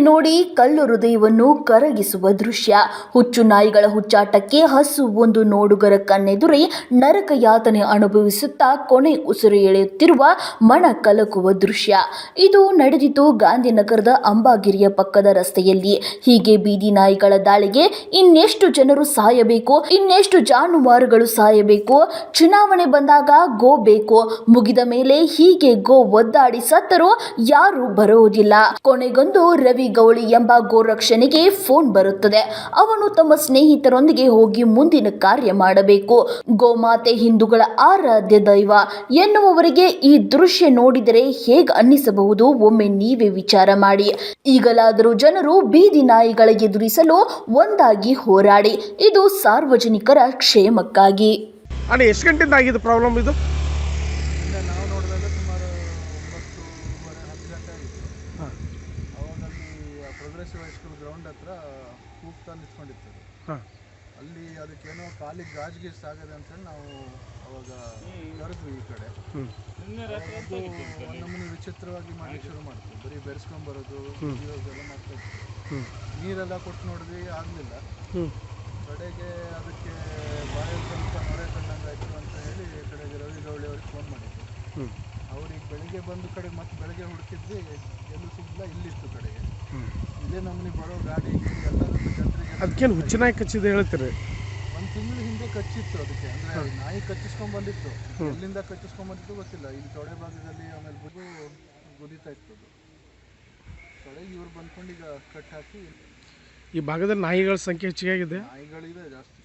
ನೋಡಿದೆ ನೋಡಿ ಕಲ್ಲು ಹೃದಯವನ್ನು ಕರಗಿಸುವ ದೃಶ್ಯ. ಹುಚ್ಚು ನಾಯಿಗಳ ಹುಚ್ಚಾಟಕ್ಕೆ ಹಸು ಒಂದು ನೋಡುಗರ ಕಣ್ಣೆದುರಿ ನರಕ ಯಾತನೆ ಅನುಭವಿಸುತ್ತಾ ಕೊನೆ ಉಸಿರು ಎಳೆಯುತ್ತಿರುವ ಮಣ ಕಲಕುವ ದೃಶ್ಯ. ಇದು ನಡೆದಿತು ಗಾಂಧಿನಗರದ ಅಂಬಾಗಿರಿಯ ಪಕ್ಕದ ರಸ್ತೆಯಲ್ಲಿ. ಹೀಗೆ ಬೀದಿ ನಾಯಿಗಳ ದಾಳಿಗೆ ಇನ್ನೆಷ್ಟು ಜನರು ಸಾಯಬೇಕು, ಇನ್ನೆಷ್ಟು ಜಾನುವಾರುಗಳು ಸಾಯಬೇಕು, ಚುನಾವಣೆ ಬಂದಾಗ ಗೋ ಬೇಕು. ಮುಗಿದ ಮೇಲೆ ಹೀಗೆ ಗೋ ಒದ್ದಾಡಿ ಸತ್ತರೂ ಯಾರು ಬರುವುದಿಲ್ಲ ಕೊನೆಗೊಂದು ರವಿ ಗೌಳಿ ಎಂಬ ಗೋರಕ್ಷನಿಗೆ ಫೋನ್ ಬರುತ್ತದೆ. ಅವನು ತಮ್ಮ ಸ್ನೇಹಿತರೊಂದಿಗೆ ಹೋಗಿ ಮುಂದಿನ ಕಾರ್ಯ ಮಾಡಬೇಕು. ಗೋಮಾತೆ ಹಿಂದೂಗಳ ಆರಾಧ್ಯ ದೈವ, ಎನ್ನುವವರಿಗೆ ಈ ದೃಶ್ಯ ನೋಡಿದರೆ ಹೇಗೆ ಅನ್ನಿಸಬಹುದು? ಒಮ್ಮೆ ನೀವೇ ವಿಚಾರ ಮಾಡಿ. ಈಗಲಾದರೂ ಜನರು ಬೀದಿ ನಾಯಿಗಳ ಎದುರಿಸಲು ಒಂದಾಗಿ ಹೋರಾಡಿ. ಇದು ಸಾರ್ವಜನಿಕರ ಕ್ಷೇಮಕ್ಕಾಗಿ. ಎಷ್ಟು ಗಂಟೆಯಿಂದ ಆಗಿದೆ ಪ್ರಾಬ್ಲಮ್ ಇದು? ಪ್ರೋಗ್ರೆಸಿವ್ ಹೈಸ್ಕೂಲ್ ಗ್ರೌಂಡ್ ಹತ್ರ ಕೂಗ್ತಾ ನಿಂತ್ಕೊಂಡಿತ್ತು ಅದು. ಹಾಂ. ಅಲ್ಲಿ ಅದಕ್ಕೇನೋ ಕಾಲಿಗೆ ಗಾಜ್ ಗೀಸ್ ಆಗದೆ ಅಂತೇಳಿ ನಾವು ಅವಾಗ ಕರೆದ್ವಿ ಈ ಕಡೆ. ಹ್ಞೂ ಅದು ನಮ್ಮನ್ನು ವಿಚಿತ್ರವಾಗಿ ಮಾಡ್ಲಿಕ್ಕೆ ಶುರು ಮಾಡ್ತೀವಿ ಬರೀ ಬೆರೆಸ್ಕೊಂಬರೋದು ಎಲ್ಲ ಮಾಡ್ತಾ ಇತ್ತು. ಹ್ಞೂ ನೀರೆಲ್ಲ ಕೊಟ್ಟು ನೋಡಿದ್ವಿ ಆಗಲಿಲ್ಲ. ಹ್ಞೂ ಕಡೆಗೆ ಅದಕ್ಕೆ ಬಾಯಲ್ಲಿ ಸ್ವಲ್ಪ ನೊರೆ ಕಂಡಂಗೆ ಆಯಿತು ಅಂತ ಹೇಳಿ ಕಡೆಗೆ ರವಿ ಗೌಳಿ ಅವ್ರಿಗೆ ಫೋನ್ ಮಾಡಿದ್ವಿ ಹ್ಞೂ ಬೆಳಿಗ್ಗೆ ಬಂದು ಕಡೆ ಮತ್ತೆ ಬೆಳಗ್ಗೆ ಹುಡುಕಿದ್ವಿ ಎಲ್ಲೂ ಸಿಗಲಿಲ್ಲ ಇಲ್ಲಿತ್ತು ಕಡೆಗೆ ಇದೇ ನಮ್ಮನೆ ಬರೋ ಗಾಡಿ ಎಲ್ಲದಕ್ಕೂ ಜನರಿಗೆ ಅದಕ್ಕೇನು ಹುಚ್ಚನಾಯಿ ಕಚ್ಚಿದೆ ಹೇಳ್ತೀರಿ? ಒಂದು ತಿಂಗಳ ಹಿಂದೆ ಕಚ್ಚಿತ್ತು ಅದಕ್ಕೆ ಅಂದರೆ ನಾಯಿ ಕಚ್ಚಿಸ್ಕೊಂಡ್ ಬಂದಿತ್ತು. ಎಲ್ಲಿಂದ ಕಚ್ಚಿಸ್ಕೊಂಡ್ ಬಂದಿತ್ತು ಗೊತ್ತಿಲ್ಲ. ಇಲ್ಲಿ ತೊಡೆ ಭಾಗದಲ್ಲಿ ಆಮೇಲೆ ಬುದು ಗುದಿತಾ ಇತ್ತು ಅದು. ಕಡೆಗೆ ಇವ್ರು ಬಂದ್ಕೊಂಡು ಈಗ ಕಟ್ ಹಾಕಿ ಈ ಭಾಗದಲ್ಲಿ ನಾಯಿಗಳ ಸಂಖ್ಯೆ ಹೆಚ್ಚಿಗೆ ಆಗಿದೆ? ನಾಯಿಗಳಿದೆ ಜಾಸ್ತಿ.